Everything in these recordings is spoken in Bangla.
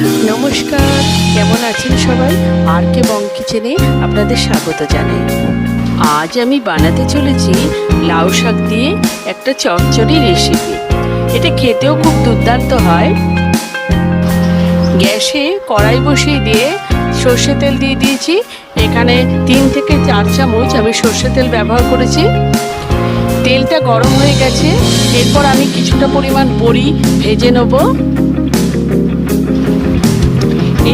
নমস্কার, কেমন আছেন সবাই? আর কে বং কিচেনে আপনাদের স্বাগত জানাই। আজ আমি বানাতে চলেছি লাউ শাক দিয়ে একটা চচ্চড়ি রেসিপি এটা খেতেও খুব দুর্দান্ত হয়। গ্যাসে কড়াই বসিয়ে দিয়ে সর্ষে তেল দিয়ে দিয়েছি। এখানে তিন থেকে চার চামচ আমি সর্ষে তেল ব্যবহার করেছি। তেলটা গরম হয়ে গেছে। এরপর আমি কিছুটা পরিমাণ বড়ি ভেজে নেব।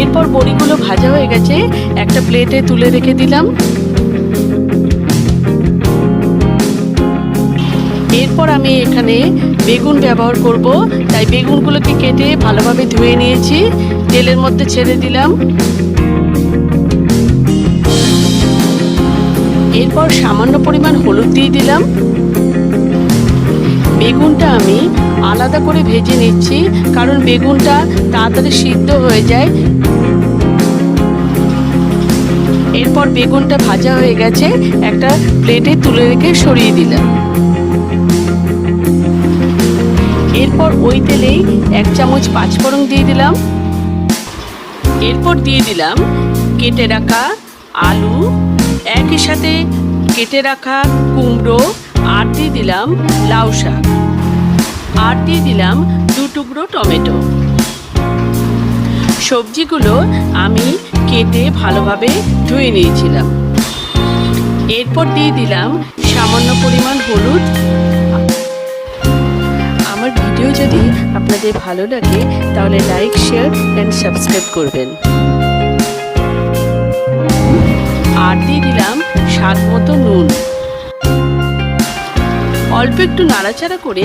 এরপর বড়িগুলো ভাজা হয়ে গেছে, একটা প্লেটে তুলে রেখে দিলাম। এরপর আমি এখানে বেগুন ব্যবহার করব। তাই বেগুনগুলোকে কেটে ভালোভাবে ধুয়ে নিয়েছি, তেলের মধ্যে ছেড়ে দিলাম। এরপর সামান্য পরিমাণ হলুদ দিয়ে দিলাম। বেগুনটা আমি আলাদা করে ভেজে নিচ্ছি, কারণ বেগুনটা তাড়াতাড়ি সিদ্ধ হয়ে যায়। এরপর বেগুনটা ভাজা হয়ে গেছে, একটা প্লেটে তুলে রেখে সরিয়ে দিলাম। এরপর ওই তেলেই এক চামচ পাঁচফোড়ন দিয়ে দিলাম। এরপর দিয়ে দিলাম কেটে রাখা আলু, একই সাথে কেটে রাখা কুমড়ো, আর দিয়ে দিলাম লাউ শাক। আর দিয়ে দিলাম দু টুকরো টমেটো। সবজিগুলো আমি কেটে ভালোভাবে ধুয়ে নিয়েছিলাম। এরপর দিয়ে দিলাম সামান্য পরিমাণ হলুদ। আমার ভিডিও যদি আপনাদের ভালো লাগে, তাহলে লাইক শেয়ার অ্যান্ড সাবস্ক্রাইব করবেন। আর দিয়ে দিলাম স্বাদ মতো নুন। অল্প একটু নাড়াচাড়া করে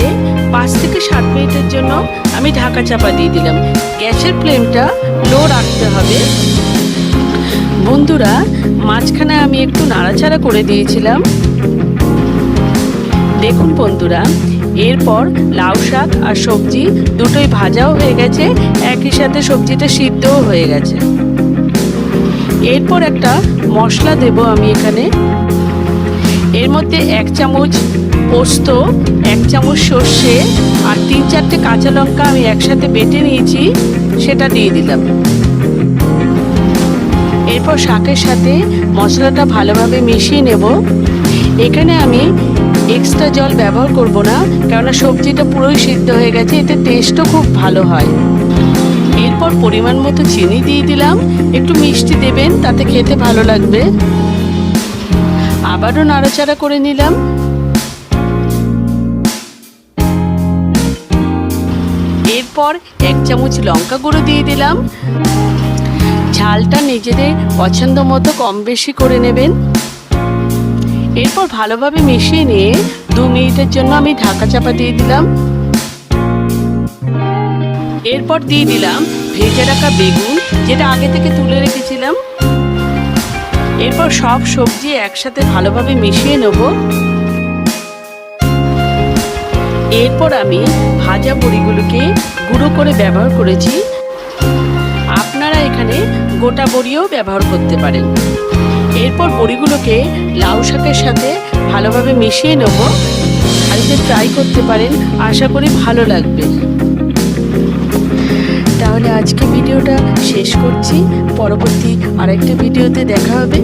পাঁচ থেকে সাত মিনিটের জন্য আমি ঢাকা চাপা দিয়ে দিলাম। গ্যাসের ফ্লেমটা লো রাখতে হবে। বন্ধুরা, মাঝখানে আমি একটু নাড়াচাড়া করে দিয়েছিলাম। দেখুন বন্ধুরা, এরপর লাউ শাক আর সবজি দুটোই ভাজাও হয়ে গেছে, একই সাথে সবজিটা সিদ্ধও হয়ে গেছে। এরপর একটা মশলা দেব আমি এখানে। এর মধ্যে এক চামচ পোস্ত, এক চামচ সর্ষে আর তিন চারটে কাঁচা লঙ্কা আমি একসাথে বেটে নিয়েছি, সেটা দিয়ে দিলাম। এরপর শাকের সাথে মশলাটা ভালোভাবে মিশিয়ে নেব। এখানে আমি এক্সট্রা জল ব্যবহার করব না, কেননা সবজিটা পুরোই সিদ্ধ হয়ে গেছে, এতে টেস্টও খুব ভালো হয়। এরপর পরিমাণ মতো চিনি দিয়ে দিলাম, একটু মিষ্টি দেবেন, তাতে খেতে ভালো লাগবে। আবারও নাড়াচাড়া করে নিলাম। এরপর এক চামচ লঙ্কা গুঁড়ো দিয়ে দিলাম। ঝালটা নিজেদের পছন্দ মতো কম বেশি করে নেবেন। এরপর ভালোভাবে মিশিয়ে নিয়ে দু মিনিটের জন্য আমি ঢাকা চাপা দিয়ে দিলাম। এরপর দিয়ে দিলাম ভেজে রাখা বেগুন, যেটা আগে থেকে তুলে রেখেছিলাম। এরপর সব সবজি একসাথে ভালোভাবে মিশিয়ে নেব। এরপর আমি ভাজা বড়িগুলোকে গুঁড়ো করে ব্যবহার করেছি। আপনারা এখানে গোটা বড়িও ব্যবহার করতে পারেন। এরপর বড়িগুলোকে লাউ শাকের সাথে ভালোভাবে মিশিয়ে নেব। বাড়িতে ট্রাই করতে পারেন, আশা করি ভালো লাগবে। তাহলে আজকে ভিডিওটা শেষ করছি। পরবর্তী আরেকটা ভিডিওতে দেখা হবে।